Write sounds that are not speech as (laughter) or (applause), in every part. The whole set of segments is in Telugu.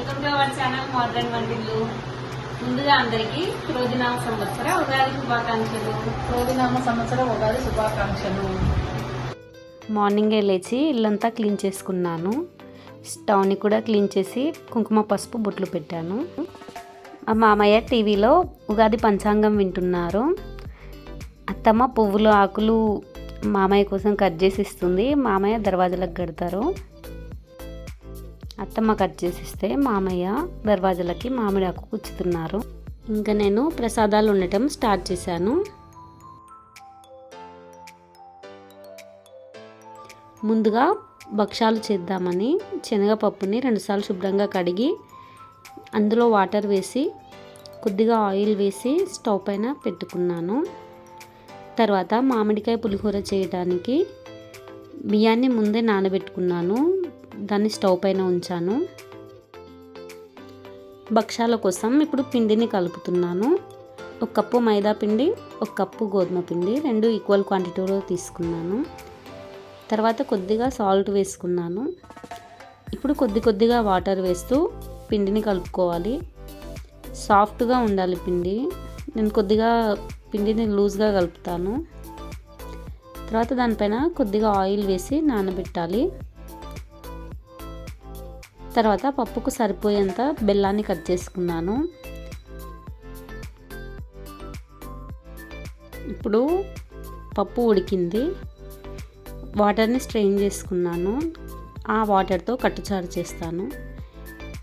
Welcome to our channel modern వంటిల్లు ముందుగా అందరికీ రోజునామ సంవత్సర ఉగాది శుభాకాంక్షలు. రోజునామ సంవత్సరం ఉగాది శుభాకాంక్షలు. మార్నింగే లేచి ఇల్లంతా క్లీన్ చేసుకున్నాను. స్టవ్ని కూడా క్లీన్ చేసి కుంకుమ పసుపు బొట్లు పెట్టాను. మా మామయ్య టీవీలో ఉగాది పంచాంగం వింటున్నారు. అత్తమ్మ పువ్వులు ఆకులు మామయ్య కోసం కట్ చేసి ఇస్తుంది. మామయ్య దర్వాజలకు కడతారు. అత్తమ్మ కట్ చేసిస్తే మామయ్య దర్వాజలకి మామిడి ఆకు కూర్చుతున్నారు. ఇంకా నేను ప్రసాదాలు ఉండటం స్టార్ట్ చేశాను. ముందుగా భక్షాలు చేద్దామని శనగపప్పుని రెండుసార్లు శుభ్రంగా కడిగి అందులో వాటర్ వేసి కొద్దిగా ఆయిల్ వేసి స్టవ్ పైన పెట్టుకున్నాను. తర్వాత మామిడికాయ పులిహోర చేయడానికి బియ్యాన్ని ముందే నానబెట్టుకున్నాను. దాన్ని స్టవ్ పైన ఉంచాను. భక్షాల కోసం ఇప్పుడు పిండిని కలుపుతున్నాను. ఒక కప్పు మైదా పిండి ఒక కప్పు గోధుమ పిండి రెండు ఈక్వల్ క్వాంటిటీలో తీసుకున్నాను. తర్వాత కొద్దిగా సాల్ట్ వేసుకున్నాను. ఇప్పుడు కొద్ది కొద్దిగా వాటర్ వేస్తూ పిండిని కలుపుకోవాలి. సాఫ్ట్గా ఉండాలి పిండి. నేను కొద్దిగా పిండిని లూజ్గా కలుపుతాను. తర్వాత దానిపైన కొద్దిగా ఆయిల్ వేసి నానబెట్టాలి. తర్వాత పప్పుకు సరిపోయేంత బెల్లాన్ని కట్ చేసుకున్నాను. ఇప్పుడు పప్పు ఉడికింది. వాటర్ని స్ట్రెయిన్ చేసుకున్నాను. ఆ వాటర్తో కట్టుచారు చేస్తాను.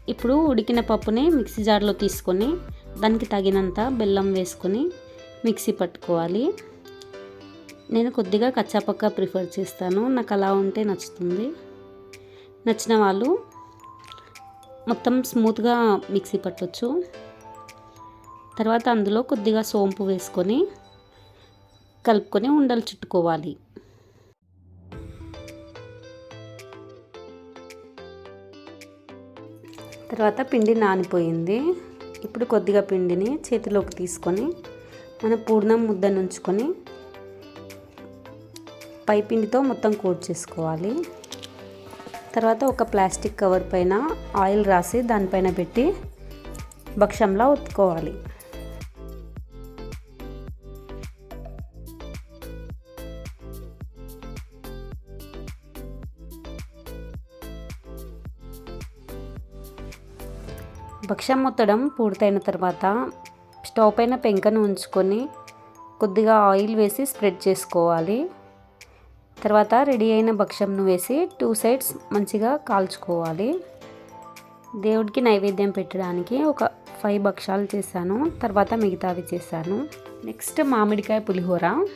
ఇప్పుడు ఉడికిన పప్పుని మిక్సీ జార్లో తీసుకొని దానికి తగినంత బెల్లం వేసుకొని మిక్సీ పట్టుకోవాలి. నేను కొద్దిగా కచ్చాపక్క ప్రిఫర్ చేస్తాను. నాకు అలా ఉంటే నచ్చుతుంది. నచ్చిన వాళ్ళు మొత్తం స్మూత్గా మిక్సీ పట్టొచ్చు. తర్వాత అందులో కొద్దిగా సోంపు వేసుకొని కలుపుకొని ఉండలు చుట్టుకోవాలి. తర్వాత పిండి నానిపోయింది. ఇప్పుడు కొద్దిగా పిండిని చేతిలోకి తీసుకొని మన పూర్ణం ముద్ద నుంచుకొని పై పిండితో మొత్తం కోట్ చేసుకోవాలి. తర్వాత ఒక ప్లాస్టిక్ కవర్ పైన ఆయిల్ రాసి దానిపైన పెట్టి భక్షంలా ఉత్తుకోవాలి భక్ష్యం ఉత్తడం పూర్తయిన తర్వాత స్టవ్ పైన పెంకను ఉంచుకొని కొద్దిగా ఆయిల్ వేసి స్ప్రెడ్ చేసుకోవాలి. తర్వాత రెడీ అయిన భక్ష్యంను వేసి టూ సైడ్స్ మంచిగా కాల్చుకోవాలి. దేవుడికి నైవేద్యం పెట్టడానికి ఒక ఫైవ్ భక్షాలు చేశాను. తర్వాత మిగతావి చేశాను. నెక్స్ట్ మామిడికాయ పులిహోర.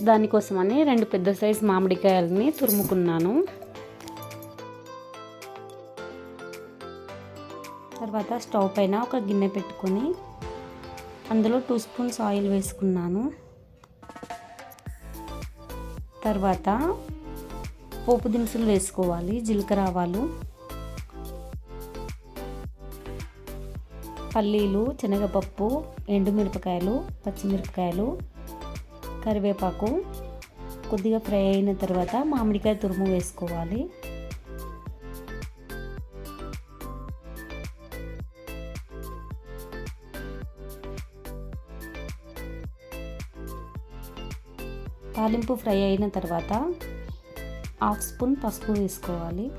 దానికోసమని రెండు పెద్ద సైజు మామిడికాయలని తురుముకున్నాను. తర్వాత స్టవ్ పైన ఒక గిన్నె పెట్టుకొని అందులో టూ స్పూన్స్ ఆయిల్ వేసుకున్నాను. తర్వాత పోపు దినుసులు వేసుకోవాలి జీలకర్ర ఆవాలు పల్లీలు శనగపప్పు ఎండుమిరపకాయలు పచ్చిమిరపకాయలు కరివేపాకు. కొద్దిగా ఫ్రై అయిన తర్వాత మామిడికాయ తురుము వేసుకోవాలి. తాలింపు ఫ్రై అయిన తర్వాత హాఫ్ స్పూన్ పసుపు వేసుకోవాలి.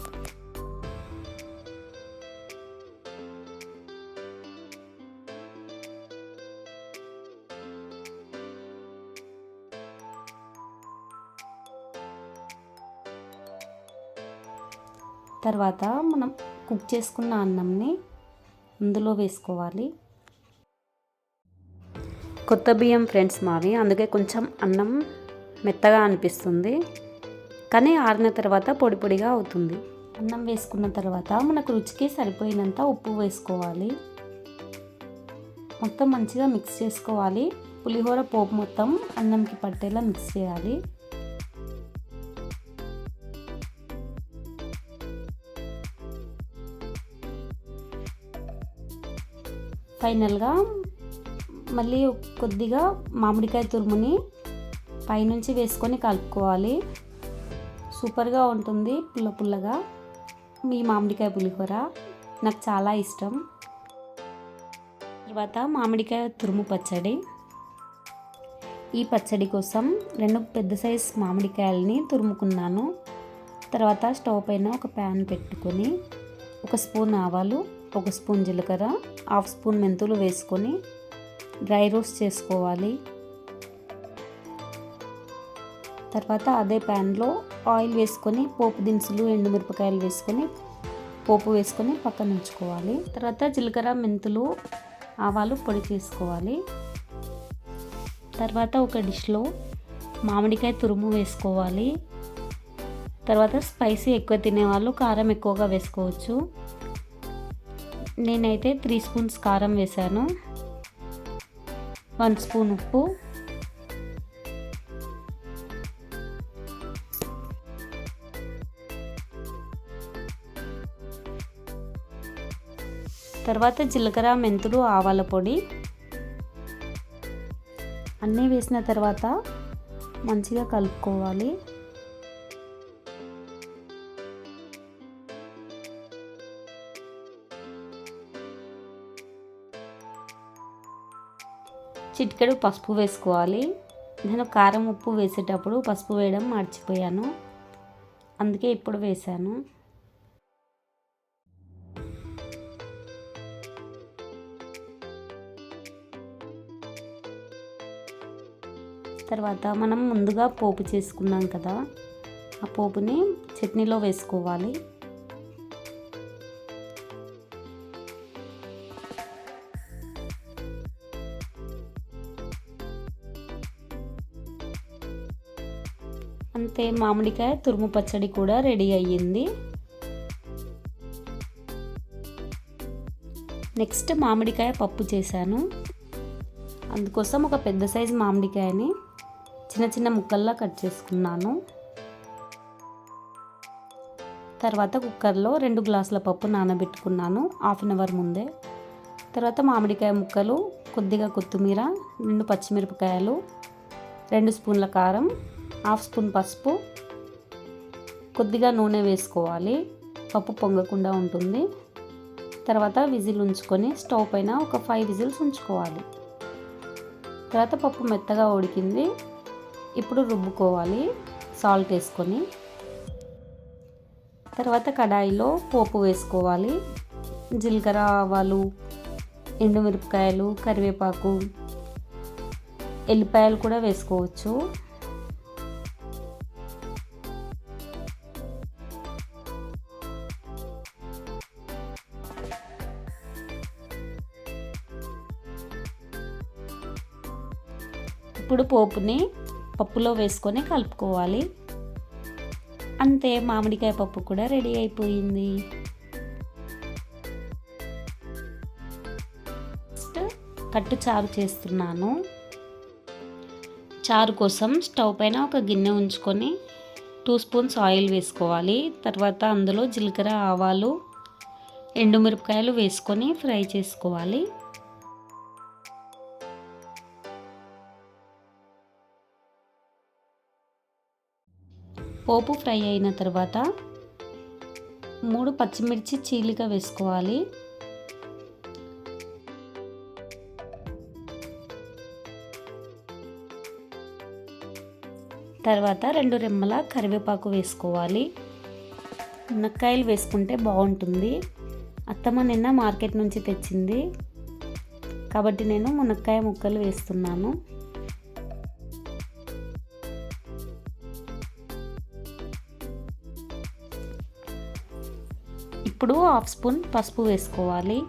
తర్వాత మనం కుక్ చేసుకున్న అన్నంని అందులో వేసుకోవాలి. కొత్త బియ్యం ఫ్రెండ్స్ మావి. అందుకే కొంచెం అన్నం మెత్తగా అనిపిస్తుంది. కానీ ఆరిన తర్వాత పొడి పొడిగా అవుతుంది. అన్నం వేసుకున్న తర్వాత మనకు రుచికి సరిపోయినంత ఉప్పు వేసుకోవాలి. మొత్తం మంచిగా మిక్స్ చేసుకోవాలి. పులిహోర పోపు మొత్తం అన్నంకి పట్టేలా మిక్స్ చేయాలి. ఫైనల్గా మళ్ళీ కొద్దిగా మామిడికాయ తురుముని పైనుంచి వేసుకొని కలుపుకోవాలి. సూపర్గా ఉంటుంది పుల్ల పుల్లగా. మీ మామిడికాయ పులిహోర నాకు చాలా ఇష్టం. తర్వాత మామిడికాయ తురుము పచ్చడి. ఈ పచ్చడి కోసం రెండు పెద్ద సైజ్ మామిడికాయలని తురుముకున్నాను. తర్వాత స్టవ్ పైన ఒక ప్యాన్ పెట్టుకొని ఒక స్పూన్ ఆవాలు ఒక స్పూన్ జీలకర్ర హాఫ్ స్పూన్ మెంతులు వేసుకొని డ్రై రోస్ట్ చేసుకోవాలి. తర్వాత అదే ప్యాన్లో ఆయిల్ వేసుకొని పోపు దినుసులు ఎండుమిరపకాయలు వేసుకొని పోపు వేసుకొని పక్కన ఉంచుకోవాలి. తర్వాత జీలకర్ర మెంతులు ఆవాలు పొడి చేసుకోవాలి. తర్వాత ఒక డిష్లో మామిడికాయ తురుము వేసుకోవాలి. తర్వాత స్పైసీ ఎక్కువ తినేవాళ్ళు కారం ఎక్కువగా వేసుకోవచ్చు. నేనైతే త్రీ స్పూన్స్ కారం వేశాను. వన్ స్పూన్ ఉప్పు. తర్వాత జీలకర్ర మెంతులు ఆవాల పొడి. అన్నీ వేసిన తర్వాత మంచిగా కలుపుకోవాలి. చిటికెడు పసుపు వేసుకోవాలి. నేను కారం ఉప్పు వేసేటప్పుడు పసుపు వేయడం మర్చిపోయాను. అందుకే ఇప్పుడు వేశాను. తర్వాత మనం ముందుగా పోపు చేసుకున్నాం కదా ఆ పోపుని చట్నీలో వేసుకోవాలి. అంతే మామిడికాయ తురుము పచ్చడి కూడా రెడీ అయ్యింది. నెక్స్ట్ మామిడికాయ పప్పు చేశాను. అందుకోసం ఒక పెద్ద సైజు మామిడికాయని చిన్న చిన్న ముక్కల్లా కట్ చేసుకున్నాను. తర్వాత కుక్కర్లో రెండు గ్లాసుల పప్పు నానబెట్టుకున్నాను హాఫ్ అన్ అవర్ ముందే. తర్వాత మామిడికాయ ముక్కలు కొద్దిగా కొత్తిమీర రెండు పచ్చిమిరపకాయలు రెండు స్పూన్ల కారం హాఫ్ స్పూన్ పసుపు కొద్దిగా నూనె వేసుకోవాలి. పప్పు పొంగకుండా ఉంటుంది. తర్వాత విజిల్ ఉంచుకొని స్టవ్ పైన ఒక ఫైవ్ విజిల్స్ ఉంచుకోవాలి. తర్వాత పప్పు మెత్తగా ఉడికింది. ఇప్పుడు రుబ్బుకోవాలి. సాల్ట్ వేసుకొని. తర్వాత కడాయిలో పోపు వేసుకోవాలి. జీలకర్ర ఆవాలు ఎండుమిరపకాయలు కరివేపాకు ఎల్లిపాయలు కూడా వేసుకోవచ్చు. ఇప్పుడు పోపుని పప్పులో వేసుకొని కలుపుకోవాలి. అంతే మామిడికాయ పప్పు కూడా రెడీ అయిపోయింది. నెక్స్ట్ కట్టు చారు చేస్తున్నాను. చారు కోసం స్టవ్ పైన ఒక గిన్నె ఉంచుకొని టూ స్పూన్స్ ఆయిల్ వేసుకోవాలి. తర్వాత అందులో జీలకర్ర ఆవాలు ఎండుమిరపకాయలు వేసుకొని ఫ్రై చేసుకోవాలి. పోపు ఫ్రై అయిన తర్వాత మూడు పచ్చిమిర్చి చీలిక వేసుకోవాలి. తర్వాత రెండు రెమ్మల కరివేపాకు వేసుకోవాలి. మునక్కాయలు వేసుకుంటే బాగుంటుంది. అత్తమ్మ నిన్న మార్కెట్ నుంచి తెచ్చింది. కాబట్టి నేను మునక్కాయ ముక్కలు వేస్తున్నాను. ఇప్పుడు హాఫ్ స్పూన్ పసుపు వేసుకోవాలి.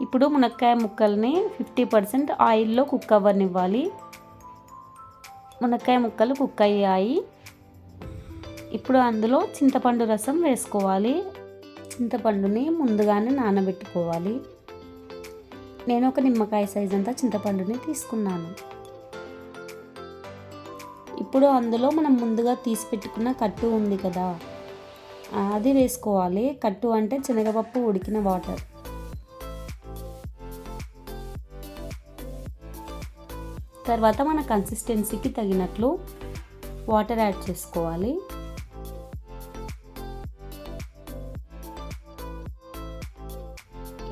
ఇప్పుడు మునక్కాయ ముక్కల్ని ఫిఫ్టీ పర్సెంట్ ఆయిల్లో కుక్ అవ్వనివ్వాలి. మునక్కాయ ముక్కలు కుక్ అయ్యాయి. ఇప్పుడు అందులో చింతపండు రసం వేసుకోవాలి. చింతపండుని ముందుగానే నానబెట్టుకోవాలి. నేను ఒక నిమ్మకాయ సైజ్ అంతా చింతపండుని తీసుకున్నాను. ఇప్పుడు అందులో మనం ముందుగా తీసి పెట్టుకున్న కట్టు ఉంది కదా అది వేసుకోవాలి. కట్టు అంటే శనగపప్పు ఉడికిన వాటర్ తర్వాత మన కన్సిస్టెన్సీకి తగినట్లు వాటర్ యాడ్ చేసుకోవాలి.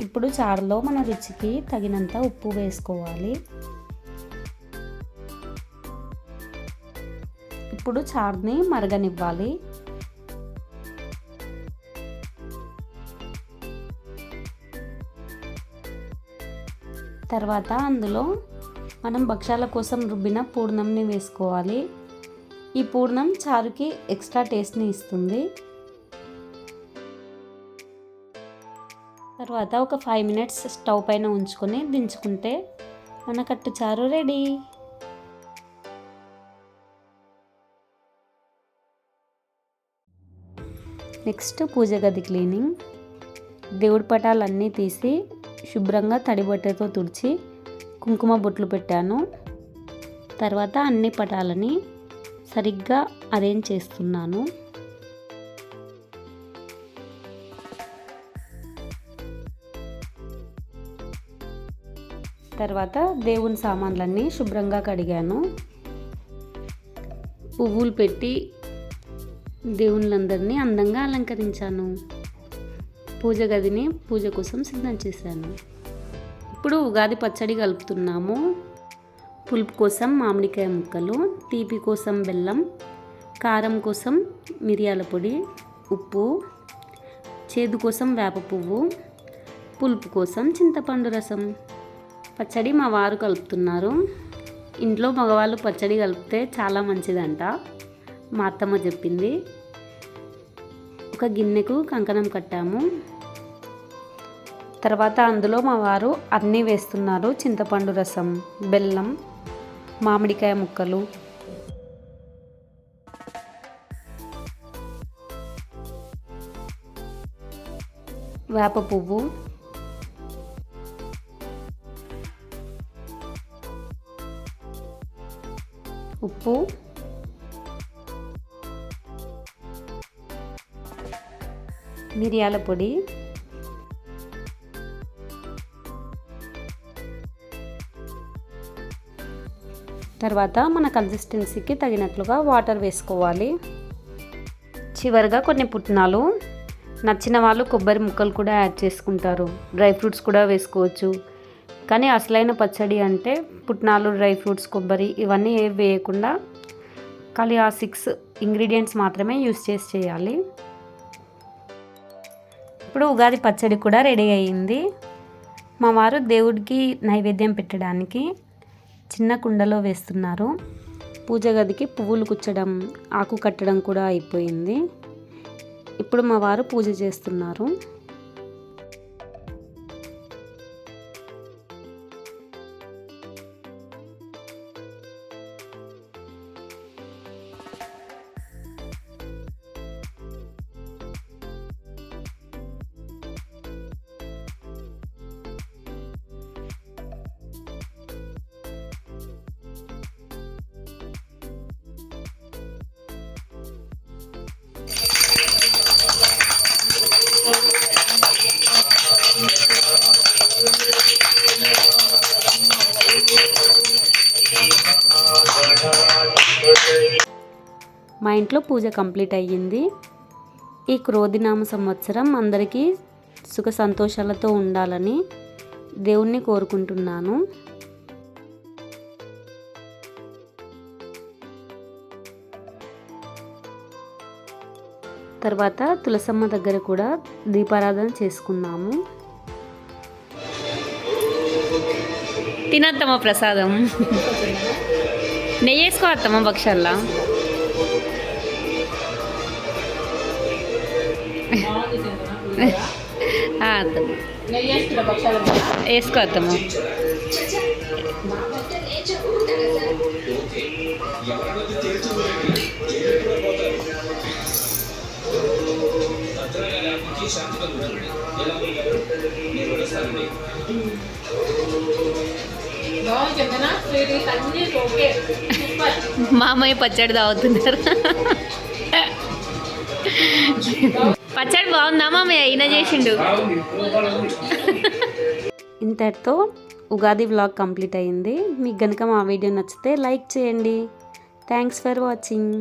ఇప్పుడు చారులో మన రుచికి తగినంత ఉప్పు వేసుకోవాలి. ఇప్పుడు చారుని మరగనివ్వాలి. తర్వాత అందులో మనం భక్ష్యాల కోసం రుబ్బిన పూర్ణంని వేసుకోవాలి. ఈ పూర్ణం చారుకి ఎక్స్ట్రా టేస్ట్ని ఇస్తుంది. తర్వాత ఒక ఫైవ్ మినిట్స్ స్టవ్ పైన ఉంచుకొని దించుకుంటే మన కట్టు చారు రెడీ నెక్స్ట్ పూజ గది క్లీనింగ్ దేవుడి పటాలన్నీ తీసి శుభ్రంగా తడిబట్టతో తుడిచి కుంకుమ బొట్లు పెట్టాను. తర్వాత అన్ని పటాలని సరిగ్గా అరేంజ్ చేస్తున్నాను. తర్వాత దేవుని సామాన్లన్నీ శుభ్రంగా కడిగాను. పువ్వులు పెట్టి దేవుళ్ళందరినీ అందంగా అలంకరించాను. పూజ గదిని పూజ కోసం సిద్ధం చేశాను. ఇప్పుడు ఉగాది పచ్చడి కలుపుతున్నాము. పులుపు కోసం మామిడికాయ ముక్కలు తీపి కోసం బెల్లం కారం కోసం మిరియాల పొడి ఉప్పు చేదు కోసం వేప పువ్వు పులుపు కోసం చింతపండు రసం. పచ్చడి మా వారు కలుపుతున్నారు. ఇంట్లో మగవాళ్ళు పచ్చడి కలిపితే చాలా మంచిదంట. మా అత్తమ్మ చెప్పింది. ఒక గిన్నెకు కంకణం కట్టాము. తర్వాత అందులో మా వారు అన్నీ వేస్తున్నారు. చింతపండు రసం బెల్లం మామిడికాయ ముక్కలు. వేప పువ్వు ఉప్పు. మిరియాల పొడి. తర్వాత మన కన్సిస్టెన్సీకి తగినట్లుగా వాటర్ వేసుకోవాలి. చివరిగా కొన్ని పుట్నాలు. నచ్చిన వాళ్ళు కొబ్బరి ముక్కలు కూడా యాడ్ చేసుకుంటారు. డ్రై ఫ్రూట్స్ కూడా వేసుకోవచ్చు. కానీ అసలైన పచ్చడి అంటే పుట్నాలు డ్రై ఫ్రూట్స్ కొబ్బరి ఇవన్నీ ఏవి వేయకుండా ఖాళీ ఆ సిక్స్ ఇంగ్రీడియంట్స్ మాత్రమే యూస్ చేసి చేయాలి. ఇప్పుడు ఉగాది పచ్చడి కూడా రెడీ అయ్యింది. మా వారు దేవుడికి నైవేద్యం పెట్టడానికి చిన్న కుండలో వేస్తున్నారు. పూజ గదికి పువ్వులు కుచ్చడం ఆకు కట్టడం కూడా అయిపోయింది. ఇప్పుడు మా వారు పూజ చేస్తున్నారు. ఇంట్లో పూజ కంప్లీట్ అయ్యింది. ఈ క్రోధినామ సంవత్సరం అందరికీ సుఖ సంతోషాలతో ఉండాలని దేవుణ్ణి కోరుకుంటున్నాను. తర్వాత తులసమ్మ దగ్గర కూడా దీపారాధన చేసుకున్నాము తినత్తమ్మ ప్రసాదం. నెయ్యేసుకో అత్తమ్మ భక్షల్లా. మీద వేసుకో సూపర్ మామయ్య పచ్చడి తాగుతున్నారు. (laughs) పచ్చడి బాగుందామా మీ ఈయన చేసిండు. ఇంతటితో ఉగాది బ్లాగ్ కంప్లీట్ అయ్యింది. మీకు కనుక మా వీడియో నచ్చితే లైక్ చేయండి. Thanks for watching